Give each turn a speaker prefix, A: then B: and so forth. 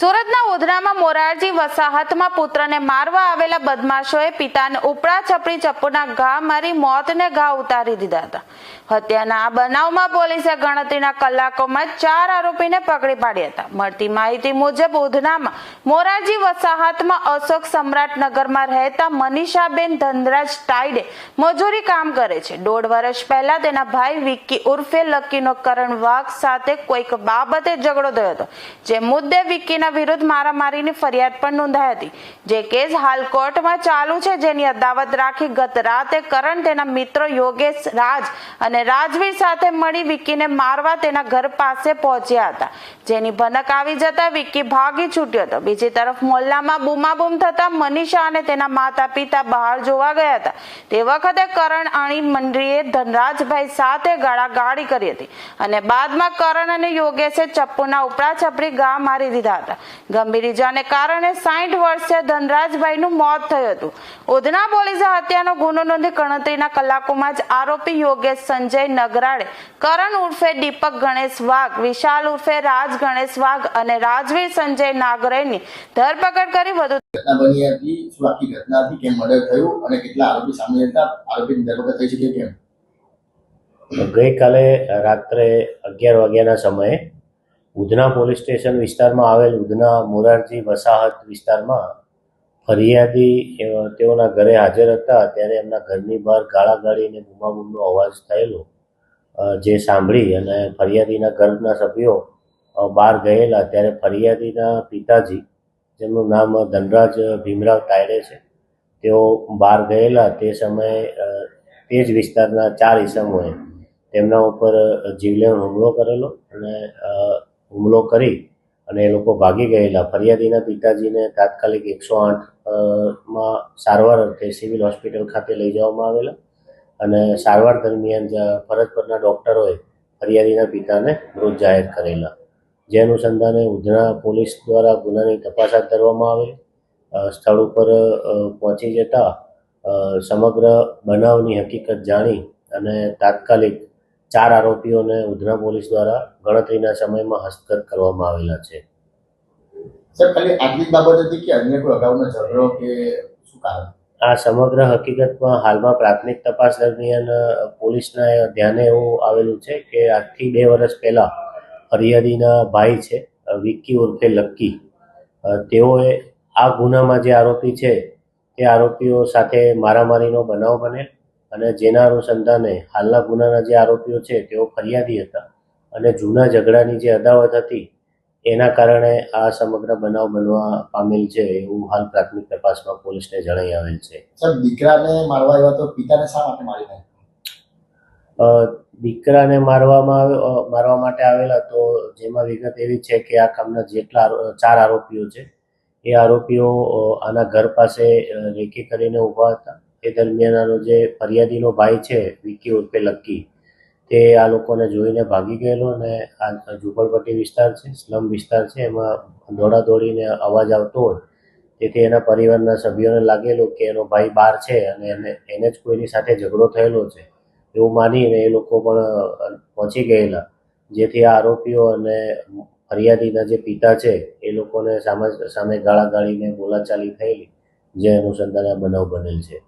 A: ઉધનામાં મોરારજી વસાહતમાં પુત્રને મારવા આવેલા બદમાશોએ પિતાને ઉપડા છપડી ચપ્પુના ઘા મારી મોતને ઘા ઉતારી દીધા હતા. હત્યાના આ બનાવમાં પોલીસે ગણતરીના કલાકોમાં ચાર આરોપીને પકડી પાડ્યા હતા. મળતી માહિતી મુજબ ઉધનામાં મોરારજી વસાહતમાં અશોક સમ્રાટનગરમાં રહેતા મનીષાબેન ધનરાજ ટાઈડે મજૂરી કામ કરે છે. દોઢ વર્ષ પહેલા તેના ભાઈ વિક્કી ઉર્ફે લક્કીનો કરણ વાઘ સાથે કોઈક બાબતે ઝઘડો થયો હતો. જે મુદ્દે વિક્કીના વિરુદ્ધ મારામારીની ફરિયાદ પણ નોંધાઈ હતી. જે કેસ હાલ કોર્ટમાં ચાલુ છે, જેની અદાવત રાખી ગત રાતે કરણ તેના મિત્રો યોગેશ રાજ અને રાજવીર સાથે મળી વિકીને મારવા તેના ઘર પાસે પહોંચ્યા હતા. જેની ભનક આવી જતા વિક્કી ભાગી છૂટ્યો હતો. બીજી તરફ મોહલ્લામાં બૂમાબૂમ થતા મનીષા અને તેના માતા પિતા બહાર જોવા ગયા હતા. તે વખતે કરણ અણી મંડળીએ ધનરાજભાઈ સાથે ગાળાગાળી કરી હતી અને બાદમાં કરણ અને યોગેશે ચપ્પુના ઉપડા છપડી ગા મારી દીધા હતા. ગંભીર ઇજાને કારણે સાઠ વર્ષે ધનરાજભાઈનું મોત થયું હતું. ઉધના પોલીસે હત્યાનો ગુનો નોંધી ગણતરીના કલાકોમાં જ આરોપી યોગેશ સંજય નગરાળે કરણ ઉર્ફે દીપક ગણેશ વાઘ, વિશાલ ઉર્ફે રાજ ગણેશ વાઘ અને રાજવીર સંજય નાગરેની ધરપકડ કરી વધુ
B: ઘટના બની હતી શું આખી ઘટના હતી કેમ મર્ડર થયું અને કેટલા આરોપી સામે હતા? આરોપીની ધરપકડ થઈ છે કેમ?
C: ગઈકાલે રાત્રે અગિયાર વાગ્યાના સમયે ઉધના પોલીસ સ્ટેશન વિસ્તારમાં આવેલ ઉધના મોરારજી વસાહત વિસ્તારમાં ફરિયાદી તેઓના ઘરે હાજર હતા. ત્યારે એમના ઘરની બહાર ગાળાગાળી અને બૂમાબૂમનો અવાજ થયેલો જે સાંભળી અને ફરિયાદીના ઘરના સભ્યો બહાર ગયેલા ત્યારે ફરિયાદીના પિતાજી, જેમનું નામ ધનરાજ ભીમરાવ તાયડે છે, તેઓ બહાર ગયેલા તે સમયે તે જ વિસ્તારના ચાર ઈસમોએ તેમના ઉપર જીવલેણ હુમલો કરેલો અને હુમલો કરી અને એ લોકો ભાગી ગયેલા. ફરિયાદીના પિતાજીને તાત્કાલિક એકસો આઠમાં સારવાર અર્થે સિવિલ હોસ્પિટલ ખાતે લઈ જવામાં આવેલા અને સારવાર દરમિયાન ફરજ પરના ડૉક્ટરોએ ફરિયાદીના પિતાને મૃત જાહેર કરેલા. જે અનુસંધાને ઉધના પોલીસ દ્વારા ગુનાની તપાસ હાથ ધરવામાં આવેલ સ્થળ ઉપર પહોંચી જતા સમગ્ર બનાવની હકીકત જાણી અને તાત્કાલિક ચાર આરોપીઓને ઉધના પોલીસ દ્વારા ગણતરીના સમયમાં હસ્તગત કરવામાં આવેલા છે.
B: સર ખાલી આટલી બાબત હતી કે અન્ય કોઈ અગાઉનો ઝઘડો કે શું કારણ?
C: આ સમગ્ર હકીકતમાં હાલમાં પ્રાથમિક તપાસ દરમિયાન પોલીસના ધ્યાને એવું આવેલું છે કે આજથી બે વર્ષ પહેલાં ફરિયાદીના ભાઈ છે વિક્કી ઉર્ફે લક્કી. તેઓએ આ ગુનામાં જે આરોપી છે, તે આરોપીઓ સાથે મારામારીનો બનાવ બનેલ અને જેના અનુસંધાને હાલના ગુનાના જે આરોપીઓ છે, તેઓ ફરિયાદી હતા અને જૂના ઝઘડાની જે અદાવત હતી, એના કારણે આ સમગ્ર બનાવ બનવા પામેલ છે એવું હાલ પ્રાથમિક તપાસમાં પોલીસને જણાઈ આવેલ છે.
B: સર, દીકરાને મારવા આવ્યા તો પિતાને શા માટે મારી
C: દીકરાને મારવામાં મારવા માટે આવેલા, તો જેમાં વિગત એવી છે કે આ કામના જેટલા ચાર આરોપીઓ છે. એ આરોપીઓ આના ઘર પાસે રેકી કરીને ઊભા હતા. એ દરમિયાન આનો જે ફરિયાદીનો ભાઈ છે, વિકી ઉર્ફે લક્કી તે આ લોકોને જોઈને ભાગી ગયેલો અને આ ઝુંપડપટ્ટી વિસ્તાર છે, સ્લમ વિસ્તાર છે, એમાં દોડા દોડીને અવાજ આવતો હોય. તેથી એના પરિવારના સભ્યોને લાગેલું કે એનો ભાઈ બહાર છે અને એને એને જ કોઈની સાથે ઝઘડો થયેલો છે. એવું માનીને એ લોકો પણ પહોંચી ગયેલા. જેથી આ આરોપીઓ અને ફરિયાદીના જે પિતા છે, એ લોકોને સામે સામે ગાળાગાળીને બોલાચાલી થયેલી, જે અનુસંધાને આ બનાવ બનેલ છે.